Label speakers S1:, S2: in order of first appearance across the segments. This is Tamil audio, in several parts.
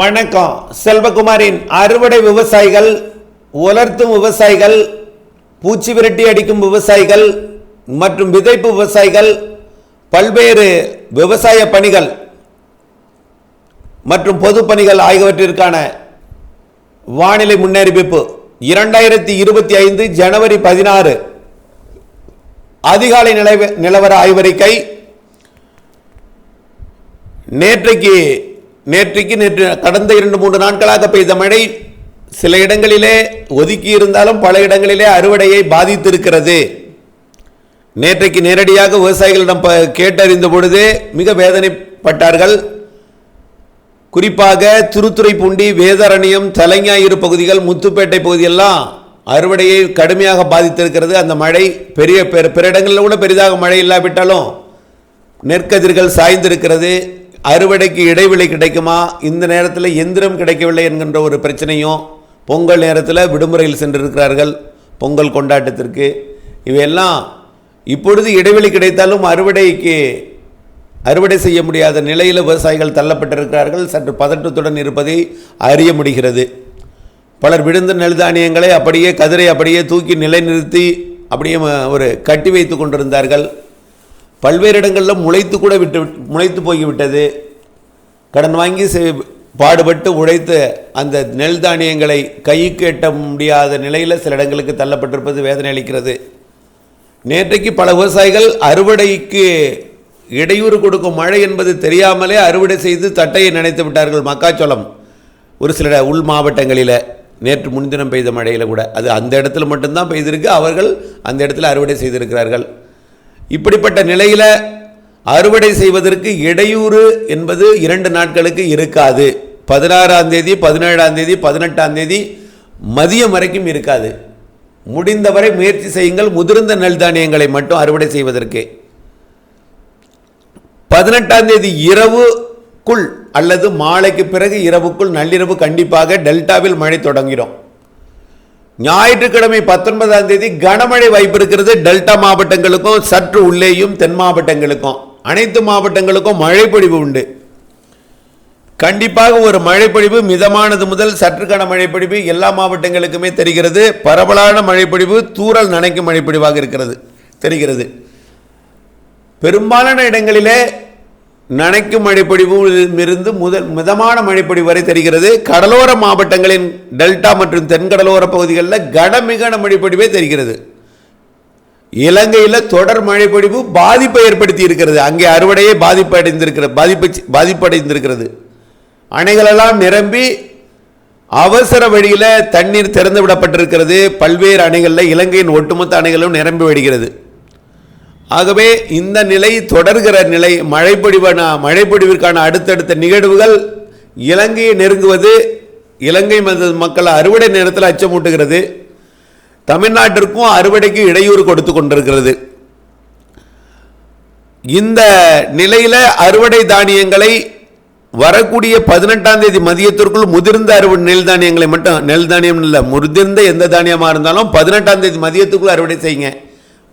S1: வணக்கம். செல்வகுமாரின் அறுவடை விவசாயிகள் உலர்த்தும் விவசாயிகள் பூச்சி விரட்டி அடிக்கும் விவசாயிகள் மற்றும் விதைப்பு விவசாயிகள் பல்வேறு விவசாய பணிகள் மற்றும் பொது பணிகள் ஆகியவற்றிற்கான வானிலை முன்னறிவிப்பு. இரண்டாயிரத்தி இருபத்தி ஐந்து ஜனவரி பதினாறு அதிகாலை நிலவ நிலவர ஆய்வறிக்கை. நேற்றைக்கு நேற்றைக்கு நேற்று கடந்த இரண்டு மூன்று நாட்களாக பெய்த மழை சில இடங்களிலே ஒதுக்கி இருந்தாலும் பல இடங்களிலே அறுவடையை பாதித்திருக்கிறது. நேற்றைக்கு நேரடியாக விவசாயிகளிடம் கேட்டறிந்த பொழுது மிக வேதனைப்பட்டார்கள். குறிப்பாக திருத்துறைப்பூண்டி வேதாரண்யம் தலைஞாயிறு பகுதிகள் முத்துப்பேட்டை பகுதியெல்லாம் அறுவடையை கடுமையாக பாதித்திருக்கிறது. அந்த மழை பெரிய பிற பிற இடங்களில் கூட பெரிதாக மழை இல்லாவிட்டாலும் நெற்கதிர்கள் சாய்ந்திருக்கிறது. அறுவடைக்கு இடைவெளி கிடைக்குமா? இந்த நேரத்தில் எந்திரம் கிடைக்கவில்லை என்கின்ற ஒரு பிரச்சனையும் பொங்கல் நேரத்தில் விடுமுறையில் சென்றிருக்கிறார்கள் பொங்கல் கொண்டாட்டத்திற்கு. இவையெல்லாம் இப்பொழுது இடைவெளி கிடைத்தாலும் அறுவடைக்கு அறுவடை செய்ய முடியாத நிலையில் விவசாயிகள் தள்ளப்பட்டிருக்கிறார்கள். சற்று பதட்டத்துடன் இருப்பதை அறிய முடிகிறது. பலர் விழுந்த நெல்தானியங்களை அப்படியே கதிரை அப்படியே தூக்கி நிலைநிறுத்தி அப்படியே ஒரு கட்டி வைத்து கொண்டிருந்தார்கள். பல்வேறு இடங்களில் முளைத்து கூட விட்டு முளைத்து போய்விட்டது கடன் வாங்கி பாடுபட்டு உழைத்து அந்த நெல் தானியங்களை கைக்கு எட்ட முடியாத நிலையில் சில இடங்களுக்கு தள்ளப்பட்டிருப்பது வேதனை அளிக்கிறது. நேற்றைக்கு பல விவசாயிகள் அறுவடைக்கு இடையூறு கொடுக்கும் மழை என்பது தெரியாமலே அறுவடை செய்து தட்டையை நினைத்து விட்டார்கள் மக்காச்சோளம். ஒரு சில உள் மாவட்டங்களில் நேற்று முன்தினம் பெய்த மழையில் கூட. அது அந்த இடத்துல மட்டும்தான் பெய்திருக்கு. அவர்கள் அந்த இடத்துல அறுவடை செய்திருக்கிறார்கள். இப்படிப்பட்ட நிலையில் அறுவடை செய்வதற்கு இடையூறு என்பது இரண்டு நாட்களுக்கு இருக்காது. பதினாறாம் தேதி பதினேழாம் தேதி பதினெட்டாம் தேதி மதியம் வரைக்கும் இருக்காது. முடிந்தவரை முயற்சி செய்யுங்கள். முதிர்ந்த நெல் தானியங்களை மட்டும் அறுவடை செய்வதற்கு. பதினெட்டாம் தேதி இரவுக்குள் அல்லது மாலைக்கு பிறகு இரவுக்குள் நள்ளிரவு கண்டிப்பாக டெல்டாவில் மழை தொடங்கிடும் ஞாயிற்றுக்கிழமை பத்தொன்பதாம் தேதி கனமழை வாய்ப்பு இருக்கிறது. டெல்டா மாவட்டங்களுக்கும் சற்று உள்ளேயும் தென் மாவட்டங்களுக்கும் அனைத்து மாவட்டங்களுக்கும் மழைப்பொழிவு உண்டு. கண்டிப்பாக ஒரு மழைப்பொழிவு மிதமானது முதல் சற்று கன மழைப்பொழிவு எல்லா மாவட்டங்களுக்குமே தெரிகிறது. பரவலான மழைப்பொழிவு தூறல் நனைக்கும் மழைப்பொழிவாக இருக்கிறது தெரிகிறது. பெரும்பாலான இடங்களிலே நனைக்கும் மழைப்பொழிவும் இருந்து முதல் மிதமான மழைப்பொழிவு வரை தெரிகிறது. கடலோர மாவட்டங்களின் டெல்டா மற்றும் தென்கடலோர பகுதிகளில் கனமிகன மழைப்பொழிவே தெரிகிறது. இலங்கையில் தொடர் மழைப்பொழிவு பாதிப்பை ஏற்படுத்தி இருக்கிறது. அங்கே அறுவடையே பாதிப்பு அடைந்திருக்கிற பாதிப்பு பாதிப்படைந்திருக்கிறது அணைகளெல்லாம் நிரம்பி அவசர வழியில் தண்ணீர் திறந்து விடப்பட்டிருக்கிறது பல்வேறு அணைகளில் இலங்கையின் ஒட்டுமொத்த அணைகளும் நிரம்பி வடிகிறது ஆகவே இந்த நிலை தொடர்கிற நிலை மழைப்பொழிவான மழைப்பொடிவிற்கான அடுத்தடுத்த நிகழ்வுகள் இலங்கையை நெருங்குவது இலங்கை மக்களை அறுவடை நேரத்தில் அச்சமூட்டுகிறது. தமிழ்நாட்டிற்கும் அறுவடைக்கு இடையூறு கொடுத்து கொண்டிருக்கிறது. இந்த நிலையில் அறுவடை தானியங்களை வரக்கூடிய பதினெட்டாம் தேதி மதியத்திற்குள் முதிர்ந்த அறுவடை நெல் தானியங்களை மட்டும் நெல் தானியம் இல்லை முதிர்ந்த எந்த தானியமாக இருந்தாலும் பதினெட்டாம் தேதி மதியத்துக்குள் அறுவடை செய்யுங்க.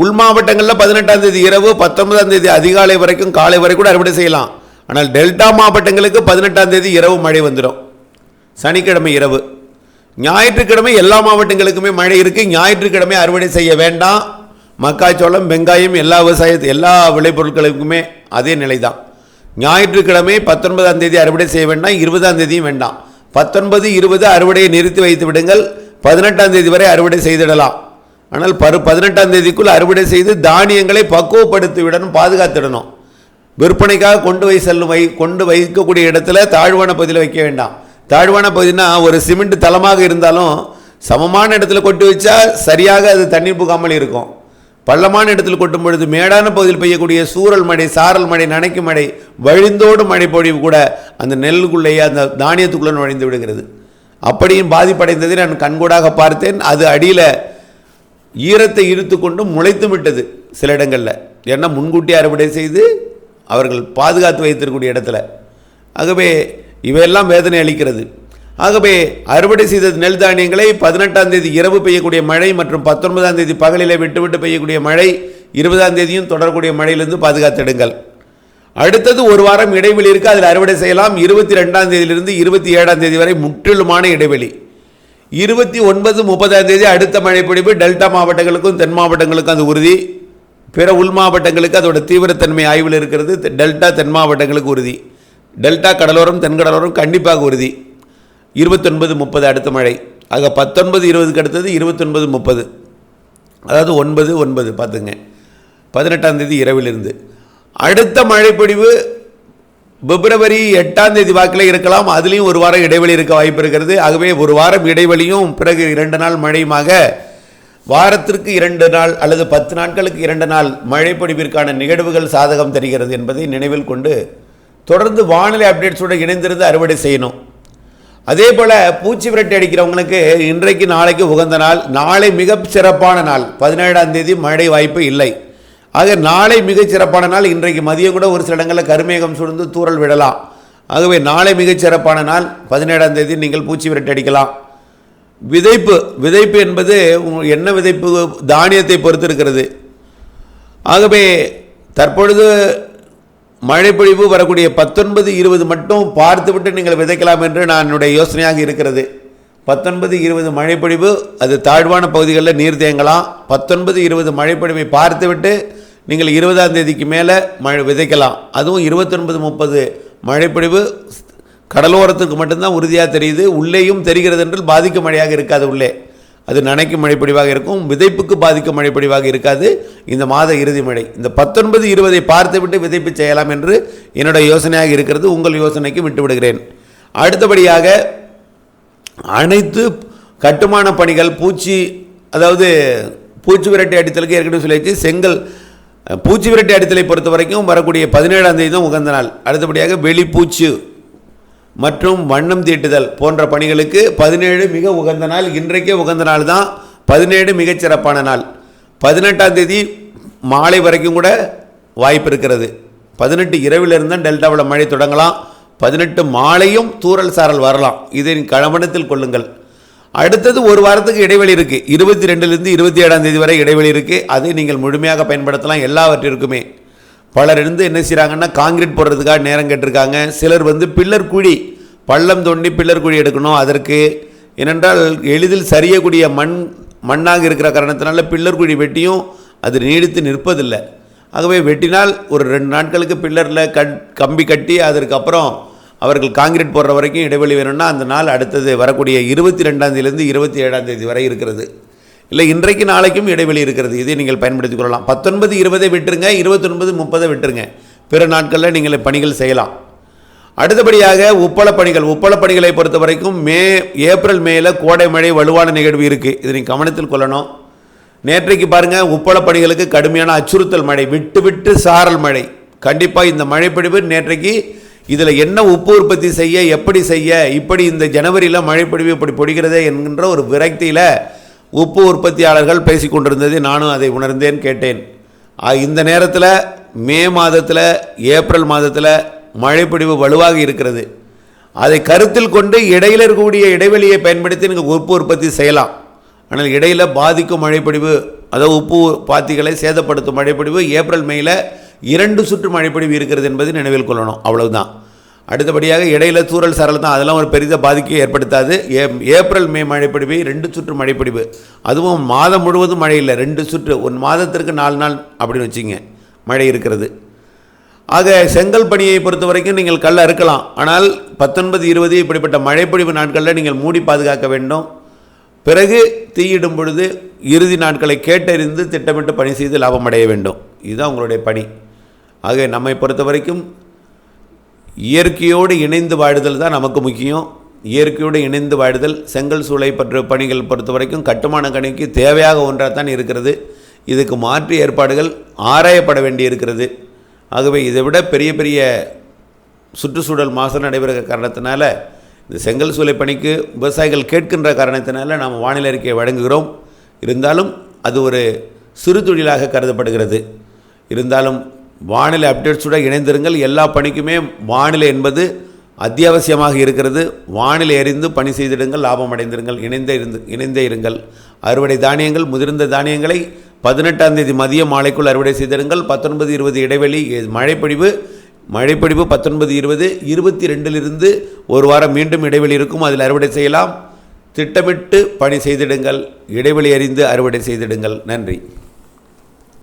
S1: உள் மாவட்டங்களில் பதினெட்டாம் தேதி இரவு பத்தொன்பதாம் தேதி அதிகாலை வரைக்கும் காலை வரை கூட அறுவடை செய்யலாம். ஆனால் டெல்டா மாவட்டங்களுக்கு பதினெட்டாம் தேதி இரவு மழை வந்துடும். சனிக்கிழமை இரவு. ஞாயிற்றுக்கிழமை எல்லா மாவட்டங்களுக்குமே மழை இருக்குது ஞாயிற்றுக்கிழமை அறுவடை செய்ய வேண்டாம். மக்காச்சோளம் வெங்காயம் எல்லா விவசாயத்து எல்லா விளைபொருட்களுக்குமே அதே நிலை தான் ஞாயிற்றுக்கிழமை பத்தொன்பதாம் தேதி அறுவடை செய்ய வேண்டாம். இருபதாம் தேதியும் வேண்டாம். பத்தொன்பது இருபது அறுவடையை நிறுத்தி வைத்து விடுங்கள். பதினெட்டாம் தேதி வரை அறுவடை செய்திடலாம். ஆனால் பரு பதினெட்டாம் தேதிக்குள் அறுவடை செய்து தானியங்களை பக்குவப்படுத்திவிடணும் பாதுகாத்துடணும். பாதுகாத்திடணும் விற்பனைக்காக கொண்டு போய் செல்லும் வை கொண்டு வைக்கக்கூடிய இடத்துல தாழ்வான பகுதியில் வைக்க வேண்டாம். தாழ்வான பகுதினா ஒரு சிமெண்ட் தளமாக இருந்தாலும் சமமான இடத்துல கொட்டி வச்சா சரியாக அது தண்ணீர் புகாமல் இருக்கும். பள்ளமான இடத்தில் கொட்டும் பொழுது மேடான பகுதியில் பெய்யக்கூடிய சூறல் மழை சாரல் மழை நனைக்கும் மழை வழிந்தோடு மழை பொழிவு கூட அந்த நெல்லுக்குள்ளேயே அந்த தானியத்துக்குள்ளே நுழைந்து விடுகிறது. அப்படியும் பாதிப்படைந்ததை நான் கண்கூடாக பார்த்தேன். அது அடியில் ஈரத்தை இழுத்து கொண்டு முளைத்து விட்டது சில இடங்களில். ஏன்னா முன்கூட்டி அறுவடை செய்து அவர்கள் பாதுகாத்து வைத்திருக்கூடிய இடத்துல. ஆகவே இவையெல்லாம் வேதனை அளிக்கிறது. ஆகவே அறுவடை செய்த நெல் தானியங்களை பதினெட்டாம் தேதி இரவு பெய்யக்கூடிய மழை மற்றும் பத்தொன்பதாம் தேதி பகலில் விட்டுவிட்டு பெய்யக்கூடிய மழை இருபதாம் தேதியும் தொடரக்கூடிய மழையிலிருந்து பாதுகாத்திடுங்கள் அடுத்தது ஒரு வாரம் இடைவெளி இருக்குது அதில் அறுவடை செய்யலாம். இருபத்தி ரெண்டாம் தேதியிலிருந்து இருபத்தி ஏழாம் தேதி வரை முற்றிலுமான இடைவெளி. இருபத்தி ஒன்பது முப்பதாம் தேதி அடுத்த மழைப்பிடிப்பு டெல்டா மாவட்டங்களுக்கும் தென் மாவட்டங்களுக்கும் அது உறுதி. பிற உள் மாவட்டங்களுக்கு அதோட தீவிரத்தன்மை ஆய்வில் இருக்கிறது. தெ- டெல்டா தென் மாவட்டங்களுக்கு உறுதி. டெல்டா கடலோரம் தென்கடலோரம் கண்டிப்பாக உறுதி. இருபத்தொன்பது முப்பது அடுத்த மழை. ஆக பத்தொன்பது இருபதுக்கு அடுத்தது இருபத்தொன்பது முப்பது. அதாவது ஒன்பது ஒன்பது பார்த்துங்க. பதினெட்டாம் தேதி இரவிலிருந்து. அடுத்த மழைப்பொழிவு பிப்ரவரி எட்டாம் தேதி வாக்கில் இருக்கலாம். அதுலேயும் ஒரு வாரம் இடைவெளி இருக்க வாய்ப்பு இருக்கிறது. ஆகவே ஒரு வாரம் இடைவெளியும் பிறகு இரண்டு நாள் மழையுமாக வாரத்திற்கு இரண்டு நாள் அல்லது பத்து நாட்களுக்கு இரண்டு நாள் மழைப்பொடிவிற்கான நிகழ்வுகள் சாதகம் தருகிறது என்பதை நினைவில் கொண்டு தொடர்ந்து வானிலை அப்டேட்ஸோடு இணைந்திருந்து அறுவடை செய்யணும். அதே போல் பூச்சி விரட்டி அடிக்கிறவங்களுக்கு இன்றைக்கு நாளைக்கு உகந்த நாள். நாளை மிக சிறப்பான நாள். பதினேழாம் தேதி மழை வாய்ப்பு இல்லை. ஆக நாளை மிகச்சிறப்பான நாள். இன்றைக்கு மதியம் கூட ஒரு சில இடங்களில் கருமேகம் சுழ்ந்து தூரல் விடலாம். ஆகவே நாளை மிகச்சிறப்பான நாள். பதினேழாம் தேதி நீங்கள் பூச்சி விரட்டி அடிக்கலாம். விதைப்பு விதைப்பு என்பது என்ன விதைப்பு? தானியத்தை பொறுத்து இருக்கிறது ஆகவே தற்பொழுது மழைப்பொழிவு வரக்கூடிய பத்தொன்பது இருபது மட்டும் பார்த்துவிட்டு நீங்கள் விதைக்கலாம் என்று நான் என்னுடைய யோசனையாக இருக்கிறது. பத்தொன்பது இருபது மழைப்பொழிவு அது தாழ்வான பகுதிகளில் நீர் தேங்கலாம். பத்தொன்பது இருபது மழைப்பொழிவை பார்த்துவிட்டு நீங்கள் இருபதாம் தேதிக்கு மேலே மழை விதைக்கலாம். அதுவும் இருபத்தொன்பது முப்பது மழைப்பொழிவு கடலோரத்துக்கு மட்டும்தான் உறுதியாக தெரியுது. உள்ளேயும் தெரிகிறது என்றால் பாதிக்கும் மழையாக இருக்காது உள்ளே. அது நனைக்கும் மழைப்பொழிவாக இருக்கும். விதைப்புக்கு பாதிக்கும் மழைப்பொழிவாக இருக்காது. இந்த மாத இறுதி மழை. இந்த பத்தொன்பது இருபதை பார்த்துவிட்டு விதைப்பு செய்யலாம் என்று என்னுடைய யோசனையாக இருக்கிறது. உங்கள் யோசனைக்கு விட்டு விடுகிறேன் அடுத்தபடியாக அனைத்து கட்டுமான பணிகள் பூச்சி அதாவது பூச்சி விரட்டி அடித்தலுக்கு ஏற்கனவே சொல்லியாச்சு செங்கல் பூச்சி விரட்டி அடித்தலை பொறுத்த வரைக்கும் வரக்கூடிய பதினேழாம் தேதி தான் உகந்த நாள். அடுத்தபடியாக வெளிப்பூச்சு மற்றும் வண்ணம் தீட்டுதல் போன்ற பணிகளுக்கு பதினேழு மிக உகந்த நாள். இன்றைக்கே உகந்த நாள் தான். பதினேழு மிகச்சிறப்பான நாள். பதினெட்டாம் தேதி மாலை வரைக்கும் கூட வாய்ப்பு இருக்கிறது. பதினெட்டு இரவிலிருந்து தான் டெல்டாவில் மழை தொடங்கலாம். பதினெட்டு மாலையும் தூறல் சாரல் வரலாம். இதை கவனத்தில் கொள்ளுங்கள். அடுத்தது ஒரு வாரத்துக்கு இடைவெளி இருக்குது இருபத்தி ரெண்டுலேருந்து இருபத்தி ஏழாம் தேதி வரை இடைவெளி இருக்குது அதை நீங்கள் முழுமையாக பயன்படுத்தலாம். எல்லாவற்றிற்குமே. பலர் இருந்து என்ன செய்கிறாங்கன்னா காங்கிரீட் போடுறதுக்காக நேரம் கேட்டிருக்காங்க. சிலர் வந்து பில்லர் குழி பள்ளம் தோண்டி பில்லர் குழி எடுக்கணும். அதற்கு ஏனென்றால் எளிதில் சரியக்கூடிய மண் மண்ணாக இருக்கிற காரணத்தினால பில்லர் குழி வெட்டியும் அது நீடித்து நிற்பதில்லை. ஆகவே வெட்டினால் ஒரு ரெண்டு நாட்களுக்கு பில்லரில் கட் கம்பி கட்டி அதற்கப்புறம் அவர்கள் காங்கிரீட் போடுற வரைக்கும் இடைவெளி வேணும்னா அந்த நாள் அடுத்தது வரக்கூடிய இருபத்தி ரெண்டாந்தேதியிலேருந்து இருபத்தி ஏழாம் தேதி வரை இருக்கிறது. இல்லை இன்றைக்கு நாளைக்கும் இடைவெளி இருக்கிறது. இதை நீங்கள் பயன்படுத்திக் கொள்ளலாம். பத்தொன்பது இருபதை விட்டுருங்க. இருபத்தொன்பது முப்பதை விட்டுருங்க. பிற நாட்களில் நீங்கள் பணிகள் செய்யலாம். அடுத்தபடியாக உப்பள பணிகள். உப்பள பணிகளை பொறுத்த வரைக்கும் மே ஏப்ரல் மேல கோடை மழை வலுவான நிகழ்வு இருக்குது இதை நீங்கள் கவனத்தில் கொள்ளணும். நேற்றைக்கு பாருங்கள் உப்பள பணிகளுக்கு கடுமையான அச்சுறுத்தல் மழை. விட்டு விட்டு சாரல் மழை. கண்டிப்பாக இந்த மழைப்பொழிவு நேற்றைக்கு இதில் என்ன உப்பு உற்பத்தி செய்ய எப்படி செய்ய இப்படி இந்த ஜனவரியில் மழைப்பொழிவு இப்படி பொடிகிறதே என்கின்ற ஒரு விரக்தியில் உப்பு உற்பத்தியாளர்கள் பேசிக் கொண்டிருந்தது நானும் அதை உணர்ந்தேன் கேட்டேன். இந்த நேரத்தில் மே மாதத்தில் ஏப்ரல் மாதத்தில் மழைப்பொழிவு வலுவாக இருக்கிறது. அதை கருத்தில் கொண்டு இடையில் இருக்கக்கூடிய இடைவெளியை பயன்படுத்தி நீங்கள் உப்பு உற்பத்தி செய்யலாம். ஆனால் இடையில் பாதிக்கும் மழைப்பொழிவு அதாவது உப்பு பாத்திகளை சேதப்படுத்தும் மழைப்பொழிவு ஏப்ரல் மேயில் இரண்டு சுற்று மழைப்பொழிவு இருக்கிறது என்பதை நினைவில் கொள்ளணும். அவ்வளவுதான். அடுத்தபடியாக இடையில தூறல் சரல் தான். அதெல்லாம் ஒரு பெரித பாதிக்கை ஏற்படுத்தாது. ஏ ஏப்ரல் மே மழைப்பொழிவு ரெண்டு சுற்று மழைப்பொழிவு. அதுவும் மாதம் முழுவதும் மழை இல்லை. ரெண்டு சுற்று. ஒரு மாதத்திற்கு நாலு நாள் அப்படின்னு வச்சுங்க. மழை இருக்கிறது. ஆக செங்கல் பணியை பொறுத்த வரைக்கும் நீங்கள் கல் அறுக்கலாம் ஆனால் பத்தொன்பது இருபது இப்படிப்பட்ட மழைப்பொழிவு நாட்களில் நீங்கள் மூடி பாதுகாக்க வேண்டும். பிறகு தீயிடும் பொழுது இறுதி நாட்களை கேட்டறிந்து திட்டமிட்டு பணி செய்து லாபம் அடைய வேண்டும். இதுதான் உங்களுடைய பணி. ஆக நம்மை பொறுத்த வரைக்கும் இயற்கையோடு இணைந்து வாழுதல் தான் நமக்கு முக்கியம். இயற்கையோடு இணைந்து வாழுதல் செங்கல் சூளை பற்ற பணிகள் பொறுத்த வரைக்கும் கட்டுமான கணிக்கு தேவையாக ஒன்றாக தான் இருக்கிறது. இதுக்கு மாற்று ஏற்பாடுகள் ஆராயப்பட வேண்டி இருக்கிறது ஆகவே இதை விட பெரிய பெரிய சுற்றுச்சூழல் மாசு நடைபெறுகிற காரணத்தினால இந்த செங்கல் சூளை பணிக்கு விவசாயிகள் கேட்கின்ற காரணத்தினால நாம் வானிலை அறிக்கையை வழங்குகிறோம். இருந்தாலும் அது ஒரு சிறு தொழிலாக கருதப்படுகிறது. இருந்தாலும் வானிலை அப்டேட்ஸுட இணைந்திருங்கள். எல்லா பணிக்குமே வானிலை என்பது அத்தியாவசியமாக இருக்கிறது. வானிலை அறிந்து பணி செய்திடுங்கள் லாபம் அடைந்திருங்கள் இணைந்தே இருந்து இணைந்தே இருங்கள். அறுவடை தானியங்கள் முதிர்ந்த தானியங்களை பதினெட்டாம் தேதி மதிய மாலைக்குள் அறுவடை செய்திடுங்கள். பத்தொன்பது இருபது இடைவெளி மழைப்பொழிவு மழைப்பொழிவு பத்தொன்பது இருபது இருபத்தி ரெண்டிலிருந்து ஒரு வாரம் மீண்டும் இடைவெளி இருக்கும். அதில் அறுவடை செய்யலாம். திட்டமிட்டு பணி செய்திடுங்கள். இடைவெளி அறிந்து அறுவடை செய்திடுங்கள். நன்றி.